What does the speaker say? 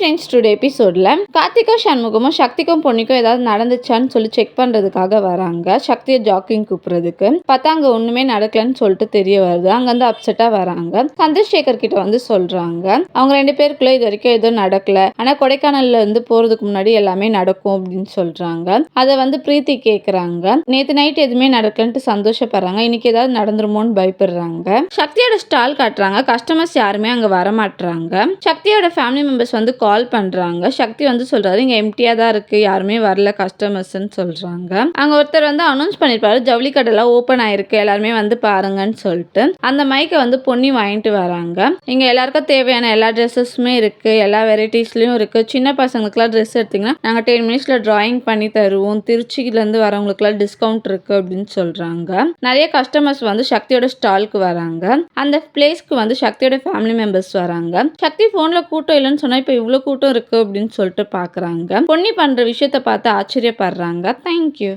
Friends today எபிசோடில் கார்த்திகா சண்முகமும் சக்திக்கும் பொண்ணுக்கும் ஏதாவது நடந்துச்சான்னு சொல்லி செக் பண்ணுறதுக்காக வராங்க. சக்தியை ஜாக்கிங் கூப்பிட்றதுக்கு. பார்த்தா அங்கே ஒன்றுமே நடக்கலன்னு சொல்லிட்டு தெரிய வருது. அங்கேருந்து அப்செட்டாக வராங்க. சந்திரசேகர் கிட்ட வந்து சொல்கிறாங்க அவங்க ரெண்டு பேருக்குள்ள இது வரைக்கும் எதுவும் நடக்கல. ஆனால் கொடைக்கானல்ல இருந்து போகிறதுக்கு முன்னாடி எல்லாமே நடக்கும் அப்படின்னு சொல்கிறாங்க அதை வந்து பிரீத்தி கேட்குறாங்க நேற்று நைட் எதுவுமே நடக்கலன்ட்டு சந்தோஷப்படுறாங்க. இன்னைக்கு ஏதாவது நடந்துருமோன்னு பயப்படுறாங்க. சக்தியோட ஸ்டால் காட்டுறாங்க. கஸ்டமர்ஸ் யாருமே அங்கே வரமாட்டுறாங்க சக்தியோட ஃபேமிலி மெம்பர்ஸ் வந்து கால் பண்ணுறாங்க சக்தி வந்து சொல்கிறாரு இங்கே எம்டியாக தான் இருக்குது யாருமே வரல. கஸ்டமர்ஸ்ன்னு சொல்கிறாங்க அங்கே ஒருத்தர் வந்து அனௌன்ஸ் பண்ணியிருப்பாரு ஜவுளி கடைலாம் ஓப்பன் ஆயிருக்கு. எல்லாருமே வந்து பாருங்கன்னு சொல்லிட்டு. அந்த மைக்கை வந்து பொன்னி வாங்கிட்டு வராங்க. இங்கே எல்லாருக்கும் தேவையான எல்லா ட்ரெஸ்ஸஸுமே இருக்குது எல்லா வெரைட்டிஸ்லையும் இருக்குது சின்ன பசங்களுக்குலாம் ட்ரெஸ் எடுத்திங்கன்னா நாங்கள் டென் மினிட்ஸில் ட்ராயிங் பண்ணி தருவோம். திருச்சியிலேருந்து வரவங்களுக்குலாம் டிஸ்கவுண்ட் இருக்குது அப்படின்னு சொல்கிறாங்க நிறைய கஸ்டமர்ஸ் வந்து சக்தியோட ஸ்டாலுக்கு வராங்க. அந்த பிளேஸ்க்கு வந்து சக்தியோட ஃபேமிலி மெம்பர்ஸ் வராங்க. சக்தி ஃபோனில் கூட்டம் இல்லைன்னு சொன்னால் இப்போ இவ்வளோ கூட்டம் இருக்குது அப்படின்னு சொல்லிட்டு பார்க்குறாங்க பொன்னி பண்ணுற விஷயத்த பார்த்து ஆச்சரியப்படுறாங்க. தேங்க்யூ